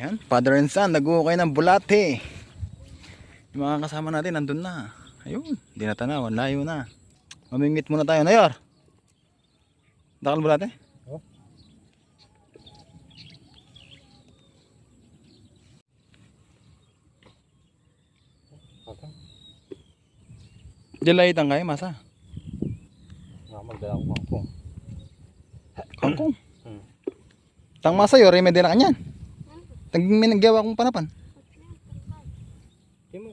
Yan, father and son, nag-uukay ng bulate. Yung mga kasama natin, nandun na. Ayun, hindi na tanaw, layo na. Mamingit muna tayo, Nayor. Dakal bulate? Oh. Dilay kayo, masa. Nga magdala ko kangkong. Kangkong. Hmm. Tang masa yo, remedy na kanyan. Tag minagyawa kong panapan. Yun.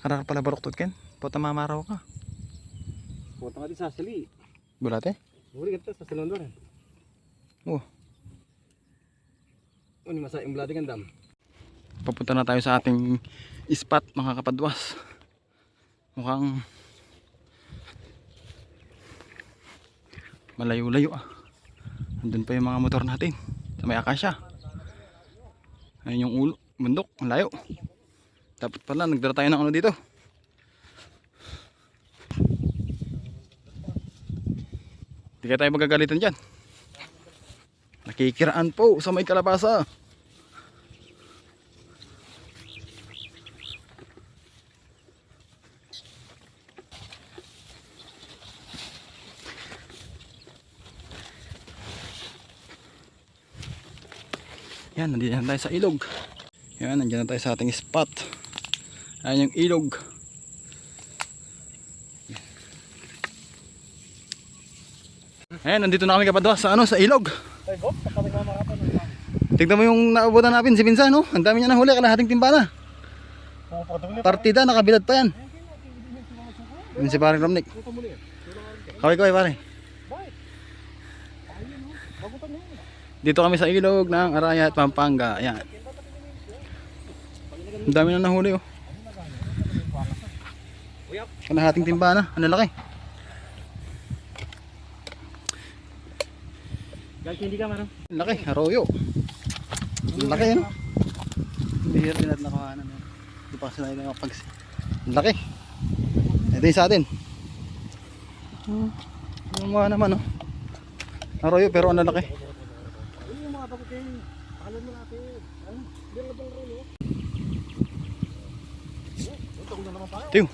Harap pala baroktot ken. Pota mamaraw ka. Punta ka din sa sali. Bulate? Huli ka sa salon doon. Oh. Ano masa yung bloody gandam? Papunta na tayo sa ating spot mga kapadwas. Mukhang malayo-layo ah. Andun pa yung mga motor natin sa may akasya. Ayun yung ulo, bundok, ang layo. Dapat pala nagdala tayo ng ano dito. Hindi kaya tayo magagalitan dyan. Nakikiraan po sa may kalabasa. Yan, nandito na tayo sa ilog. Yan, nandiyan na tayo sa ating spot. Ayan yung ilog. Ayan, nandito na kami kapadwa sa ano, sa ilog. Tignan mo yung naabutan natin si Pinsan, no? Ang dami niya nahuli, kalahating timbala. Na. Partida, nakabilad pa yan. Yun si paring Romnick. Puta muli. Kaway kaway pare. Bakit? Ayun o. Bagutan yun. Dito kami sa ilog ng Arayat, Pampanga. Ayan. Ang dami na nahuli, oh. Kalahating timba na. Ano laki? Gag, hindi ka. Ang Laki, haroyo. Ang Laki, ano? Hindi rin natin nakahanan. Hindi pa tayo nakapag... Ang Laki. Ito yung sa atin. Yung mga naman, oh. Haroyo, pero ang lalaki. Mga bagutin. Pakalon mo natin. Ayun. Bilang lang rin o. Ito ko na naman tayo. Tiyo.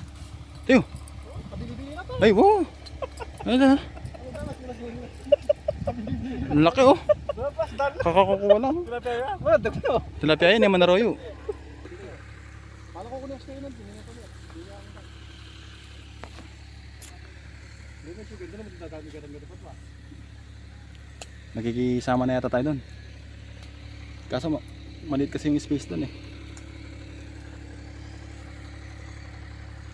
Tiyo. To. Ay, wow. Ano na? Ang laki, oh. Kakakukuha lang. Tilapia yan. Wala, dagno. Tilapia yun, yung manaroyo. Paano ko kunin sa inan? Tingnan ko na. Hindi na siguro. Hindi naman dadami ka ng ganito pa. Nakikisama na yata tayo doon. Kaso ma maliit kasi yung space doon eh.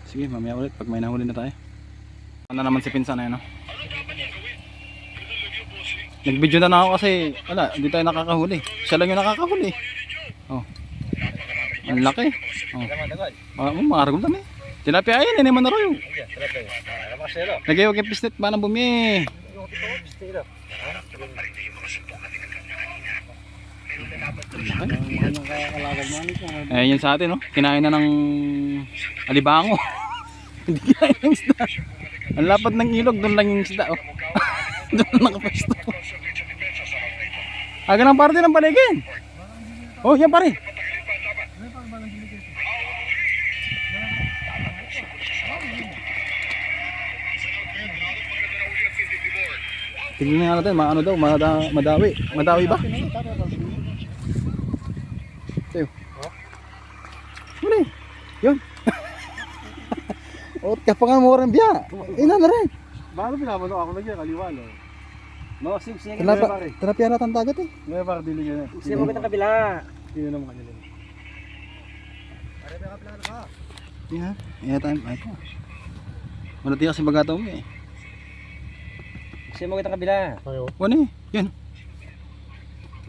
Sige, mamaya ulit pag may nahuli na tayo. Ano naman si Pinsan yun, no? Nag-video na na ako kasi, wala, hindi tayo nakakahuli. Siya lang yung nakakahuli. Oh. Ang laki. Oh. Oh, mga argul eh. Tilapia ayun, hindi naman na rin. Sige, tilapia. Ah, naman kasi ito. Lagay yung pisnet pa ng bumi. Yung ito, stay up. Ano ka kalagad mo? Ano ka? Eh, yun sa atin, no? Kinain na ng alibango. Hindi kinain ng isda. Ang lapad ng ilog, doon lang yung isda, oh. doon lang nakapesto. Aga ng parte ng paligid. Oh, yan pare. Tingnan nga natin, maano daw, mada, madawi. Madawi ba? Tayo. Huli. Yun. o, ka pa nga mo rin biya. Ina na rin. Bago pinapano ako nagyan, kaliwa no. No, sim, sim. Tilapia, tilapia na tandagat eh. May para dili yan eh. Kasi mo kitang kabila. Hindi naman kanila. Yan. Yan tayo. Ay ko. Wala tiyak si bagataw mo eh. Kasi mo kitang kabila. Ayo. Wala eh. Yan.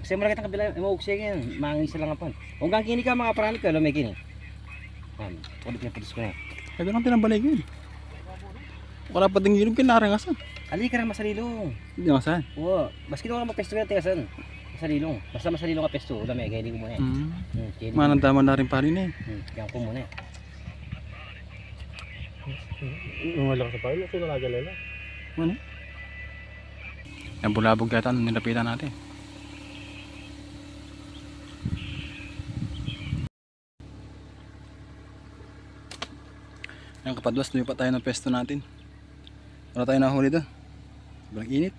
Kasi mo kitang kabila. Mo sila nga pan. Kung kang kini ka mga parani ka, lumay Man, ulit na pulis ko na. Ay ganun tinambalik yun. Wala pa ding ilog kinarangasan. Ali ka na masalilong. Hindi nga saan. Oo. Baski ko ka mapesto ka tigasan. Masalilong. Basta masalilong ka pesto. Ulam eh. Kaya hindi ko muna eh. Mm. Hmm, kaya Manandaman na rin pa rin eh. Hmm, kaya ko muna eh. Wala ka sa pala, sino nagalala? Ano? Yung bulabog yata nung nilapitan natin. Ayan kapadwas, lumipat tayo ng pesto natin. Wala tayo nahuli doon. Sobrang init.